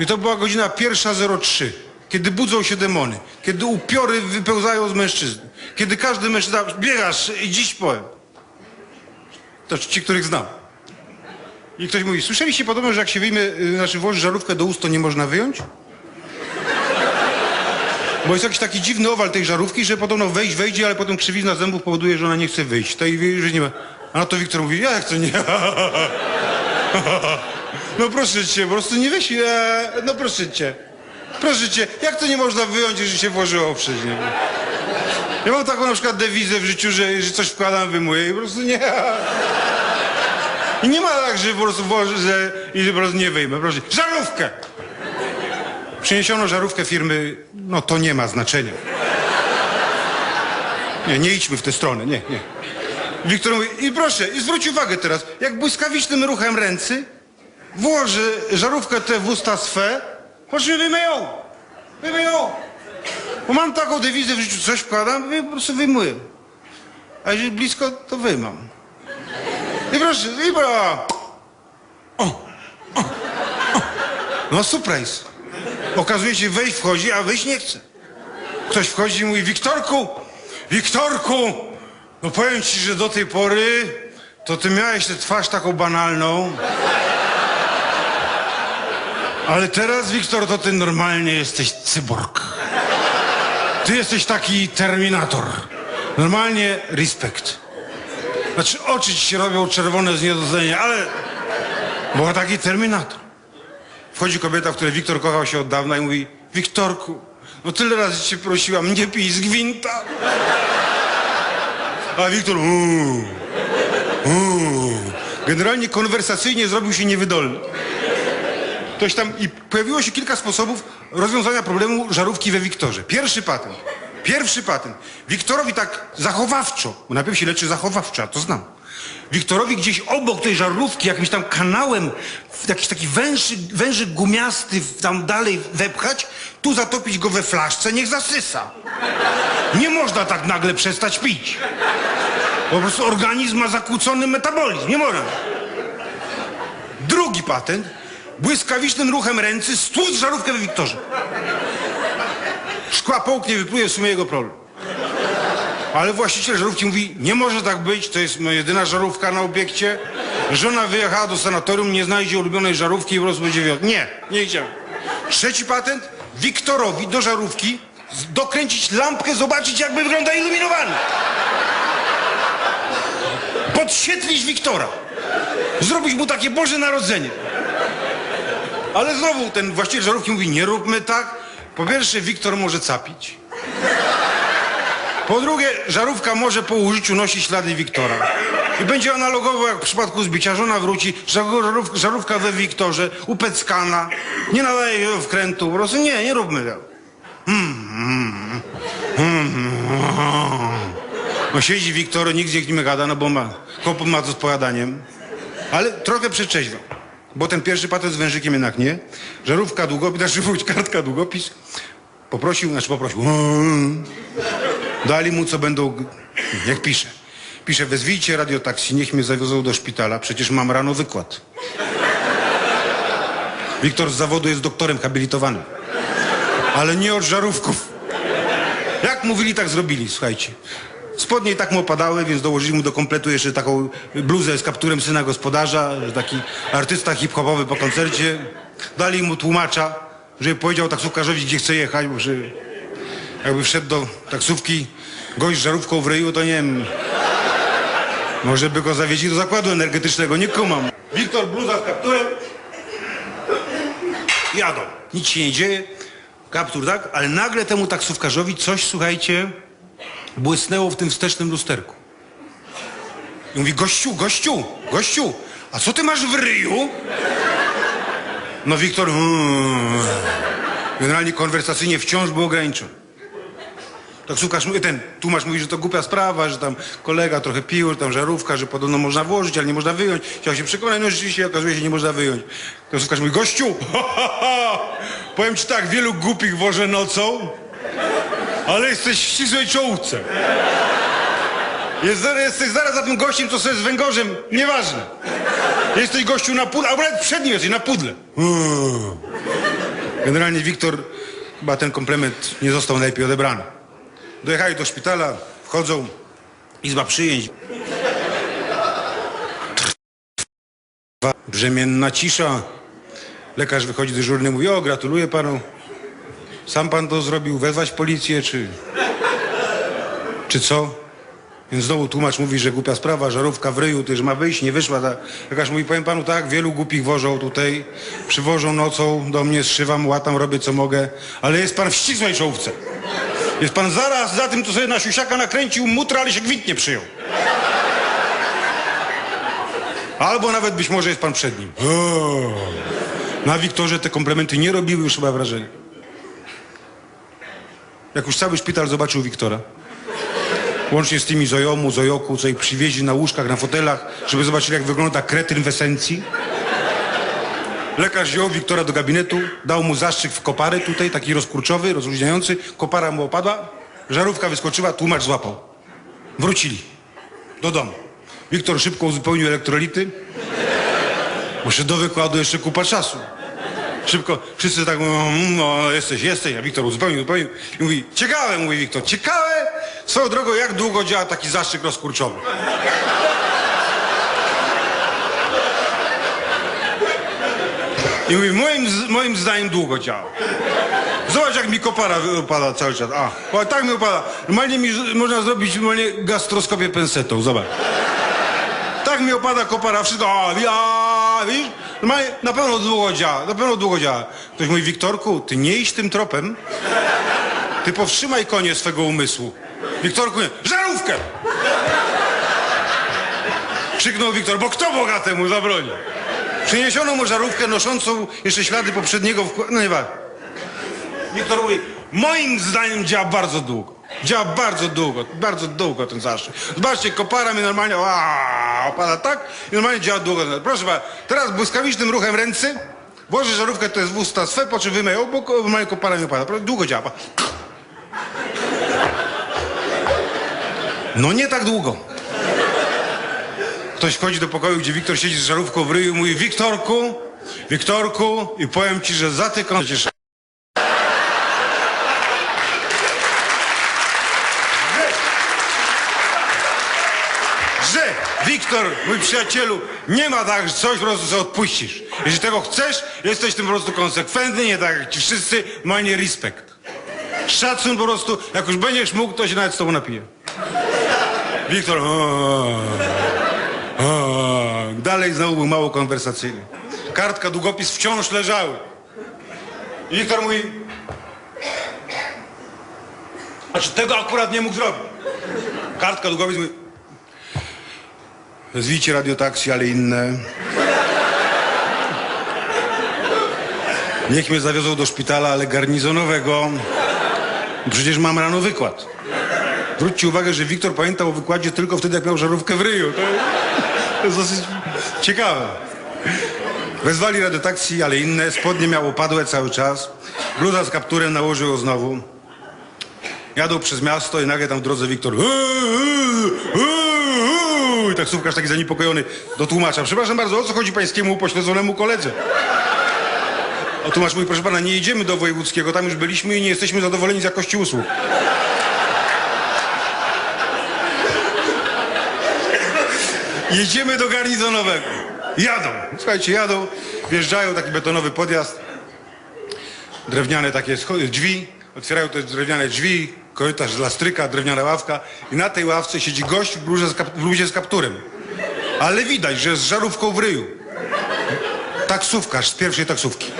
I to była godzina pierwsza 03, kiedy budzą się demony, kiedy upiory wypełzają z mężczyzny, kiedy każdy mężczyzna biegasz i dziś powiem. To ci, których znam. I ktoś mówi, słyszeliście podobno, że jak się wyjmie, y, znaczy włoży żarówkę do ust, to nie można wyjąć? Bo jest jakiś taki dziwny owal tej żarówki, że podobno wejść, wejdzie, ale potem krzywizna zębów powoduje, że ona nie chce wyjść. To i że nie ma. A na to Wiktor mówi, ja to nie? No proszę cię, po prostu nie weź, e, no proszę cię. Proszę cię, jak to nie można wyjąć, jeżeli się włożyło przecież, nie? Ja mam taką na przykład dewizę w życiu, że, że coś wkładam, wyjmuję i po prostu nie. I nie ma tak, że po prostu włożę, i po prostu nie wyjmę. Proszę, żarówkę! Przyniesiono żarówkę firmy, no to nie ma znaczenia. Nie, nie idźmy w tę stronę, nie, nie. Wiktor mówi, i proszę, i zwróć uwagę teraz, jak błyskawicznym ruchem ręcy włoży żarówkę tę w usta swe, po czym wyjmę ją. Wyjmę ją. Bo mam taką dewizę w życiu, coś wkładam, po prostu wyjmuję. A jeżeli blisko, to wyjmam. I proszę, i bra. O, o, o. No surprise. Okazuje się, wejść wchodzi, a wyjść nie chce. Ktoś wchodzi i mówi, Wiktorku, Wiktorku, no powiem ci, że do tej pory to ty miałeś tę twarz taką banalną. Ale teraz, Wiktor, to ty normalnie jesteś cyborg. Ty jesteś taki terminator. Normalnie respekt. Znaczy oczy ci się robią czerwone z niedodzenia, ale... Była taki terminator. Wchodzi kobieta, w której Wiktor kochał się od dawna i mówi Wiktorku, no tyle razy cię prosiłam, nie pij z gwinta. A Wiktor uuu, uuu. Generalnie konwersacyjnie zrobił się niewydolny. Ktoś tam i pojawiło się kilka sposobów rozwiązania problemu żarówki we Wiktorze. Pierwszy patent. Pierwszy patent. Wiktorowi tak zachowawczo, bo najpierw się leczy zachowawczo, a to znam. Wiktorowi gdzieś obok tej żarówki, jakimś tam kanałem, jakiś taki węży, wężyk gumiasty tam dalej wepchać, tu zatopić go we flaszce, niech zasysa. Nie można tak nagle przestać pić. Po prostu organizm ma zakłócony metabolizm, nie można. Drugi patent, błyskawicznym ruchem ręcy stłuc żarówkę we Wiktorze. Szkła połknie, wypluje w sumie jego problem. Ale właściciel żarówki mówi, nie może tak być, to jest moja jedyna żarówka na obiekcie. Żona wyjechała do sanatorium, nie znajdzie ulubionej żarówki i po prostu będzie. Nie, nie chciałem. Trzeci patent, Wiktorowi do żarówki dokręcić lampkę, zobaczyć jakby wygląda iluminowany. Podświetlić Wiktora. Zrobić mu takie Boże Narodzenie. Ale znowu ten właściciel żarówki mówi, nie róbmy tak. Po pierwsze, Wiktor może capić. Po drugie, żarówka może po użyciu nosić ślady Wiktora. I będzie analogowo jak w przypadku zbicia. Żona wróci, żarówka, we Wiktorze, upeckana, nie nadaje jej wkrętu. Po prostu nie, nie róbmy tego. Mm, mm, mm. No siedzi Wiktor, nikt z nim nie gada, no bo ma, kłopot ma to z pojadaniem. Ale trochę przeczeźwiał. Bo ten pierwszy patent z wężykiem jednak nie. Żarówka, długopis, znaczy wróć, kartka, długopis. Poprosił, znaczy poprosił. Dali mu, co będą... Jak pisze. Pisze, wezwijcie radiotaksi, niech mnie zawiozą do szpitala, przecież mam rano wykład. Wiktor z zawodu jest doktorem habilitowanym. Ale nie od żarówków. Jak mówili, tak zrobili, słuchajcie. Spodnie i tak mu opadały, więc dołożyli mu do kompletu jeszcze taką bluzę z kapturem syna gospodarza, taki artysta hip-hopowy po koncercie. Dali mu tłumacza, żeby powiedział taksówkarzowi, gdzie chce jechać, bo że jakby wszedł do taksówki gość z żarówką w ryju, to nie wiem. Może by go zawieźli do zakładu energetycznego, nie kumam. Wiktor, bluza z kapturem. Jadą. Nic się nie dzieje. Kaptur, tak? Ale nagle temu taksówkarzowi coś, słuchajcie, błysnęło w tym wstecznym lusterku. I mówi, gościu, gościu, gościu, a co ty masz w ryju? No Wiktor, hmm. generalnie konwersacyjnie wciąż był ograniczony. Taksówkarz, mówi- ten tłumacz mówi, że to głupia sprawa, że tam kolega trochę pił, że tam żarówka, że podobno można włożyć, ale nie można wyjąć. Chciał się przekonać, no rzeczywiście okazuje się, nie można wyjąć. Taksówkarz mówi, gościu, powiem ci tak, wielu głupich wożę nocą, ale jesteś w ścisłej czołówce. Jest, jesteś zaraz za tym gościem, co sobie z węgorzem, nieważne. Jesteś gościu na pudle, albo nawet przed nim jesteś, na pudle. Generalnie Wiktor, chyba ten komplement nie został najlepiej odebrany. Dojechali do szpitala, wchodzą, izba przyjęć. Brzemienna cisza. Lekarz wychodzi dyżurny, mówi, o gratuluję panu. Sam pan to zrobił, wezwać policję, czy... Czy co? Więc znowu tłumacz mówi, że głupia sprawa, żarówka w ryju, też ma wyjść, nie wyszła. Ta... Lekarz mówi, powiem panu tak, wielu głupich wożą tutaj, przywożą nocą, do mnie zszywam, łatam, robię co mogę, ale jest pan w ścisłej czołówce. Jest pan zaraz za tym, co sobie na siusiaka nakręcił mutra, ale się gwint nie przyjął. Albo nawet być może jest pan przed nim. O, na Wiktorze te komplementy nie robiły już chyba wrażenia. Jak już cały szpital zobaczył Wiktora, łącznie z tymi Zojomu, Zojoku, co ich przywieźli na łóżkach, na fotelach, żeby zobaczyli, jak wygląda kretyn w esencji. Lekarz wziął Wiktora do gabinetu, dał mu zastrzyk w kopary tutaj, taki rozkurczowy, rozluźniający. Kopara mu opadła, żarówka wyskoczyła, tłumacz złapał. Wrócili do domu. Wiktor szybko uzupełnił elektrolity. Muszę do wykładu jeszcze kupa czasu. Szybko, wszyscy tak mówią, "Mm, no jesteś, jesteś, a Wiktor uzupełnił, uzupełnił i mówi, ciekawe, mówi Wiktor, ciekawe, swoją drogą, jak długo działa taki zastrzyk rozkurczowy. I mówi, moim, moim zdaniem długo działa. Zobacz, jak mi kopara opada cały czas. A, tak mi opada. Normalnie mi można zrobić normalnie gastroskopię pensetą, zobacz. Tak mi opada kopara, wszystko, a, wi- a widzisz? Normalnie na pewno długo działa, na pewno długo działa. Ktoś mówi, Wiktorku, ty nie idź tym tropem, ty powstrzymaj konie swego umysłu. Wiktorku, nie, żarówkę! Krzyknął Wiktor, bo kto bogatemu zabroni? Przyniesiono mu żarówkę noszącą jeszcze ślady poprzedniego wkładu. No nie wa- Wiktor mówi, moim zdaniem działa bardzo długo. Działa bardzo długo, bardzo długo ten zastrzyk. Zobaczcie, kopara mi normalnie aaa, opada tak i normalnie działa długo. Proszę pana, teraz błyskawicznym ruchem ręcy włożę żarówkę, to jest w usta swe, po czym wymyję obok, normalnie kopara mi opada. Długo działa. No nie tak długo. Ktoś wchodzi do pokoju, gdzie Wiktor siedzi z żarówką w ryju i mówi Wiktorku, Wiktorku i powiem ci, że za ty kon... Przecież... Że, Wiktor, mój przyjacielu, nie ma tak, że coś po prostu sobie odpuścisz. Jeśli tego chcesz, jesteś tym po prostu konsekwentny, nie tak jak ci wszyscy, normalnie respekt. Szacun po prostu, jak już będziesz mógł, to się nawet z tobą napije. Wiktor, dalej znowu był mało konwersacyjny. Kartka, długopis wciąż leżały. Wiktor mówi, znaczy tego akurat nie mógł zrobić. Kartka, długopis mówi, wezwijcie radiotaksi, ale inne. Niech mnie zawiozą do szpitala, ale garnizonowego. Przecież mam rano wykład. Zwróćcie uwagę, że Wiktor pamiętał o wykładzie tylko wtedy, jak miał żarówkę w ryju. To, to jest dosyć ciekawe. Wezwali radiotaksi, ale inne. Spodnie miał opadłe cały czas. Bluza z kapturem nałożył ją znowu. Jadą przez miasto i nagle tam w drodze Wiktor... "Eee, eee, eee", I taksówkarz taki zaniepokojony do tłumacza. Przepraszam bardzo, o co chodzi pańskiemu upośledzonemu koledze? O tłumacz mówi, proszę pana, nie jedziemy do wojewódzkiego, tam już byliśmy i nie jesteśmy zadowoleni z jakości usług. Jedziemy do garnizonowego. Jadą. Słuchajcie, jadą, wjeżdżają, taki betonowy podjazd, drewniane takie drzwi, otwierają te drewniane drzwi, korytarz dla stryka, drewniana ławka i na tej ławce siedzi gość w bluzie z, kap, bluzie z kapturem. Ale widać, że z żarówką w ryju. Taksówkarz z pierwszej taksówki.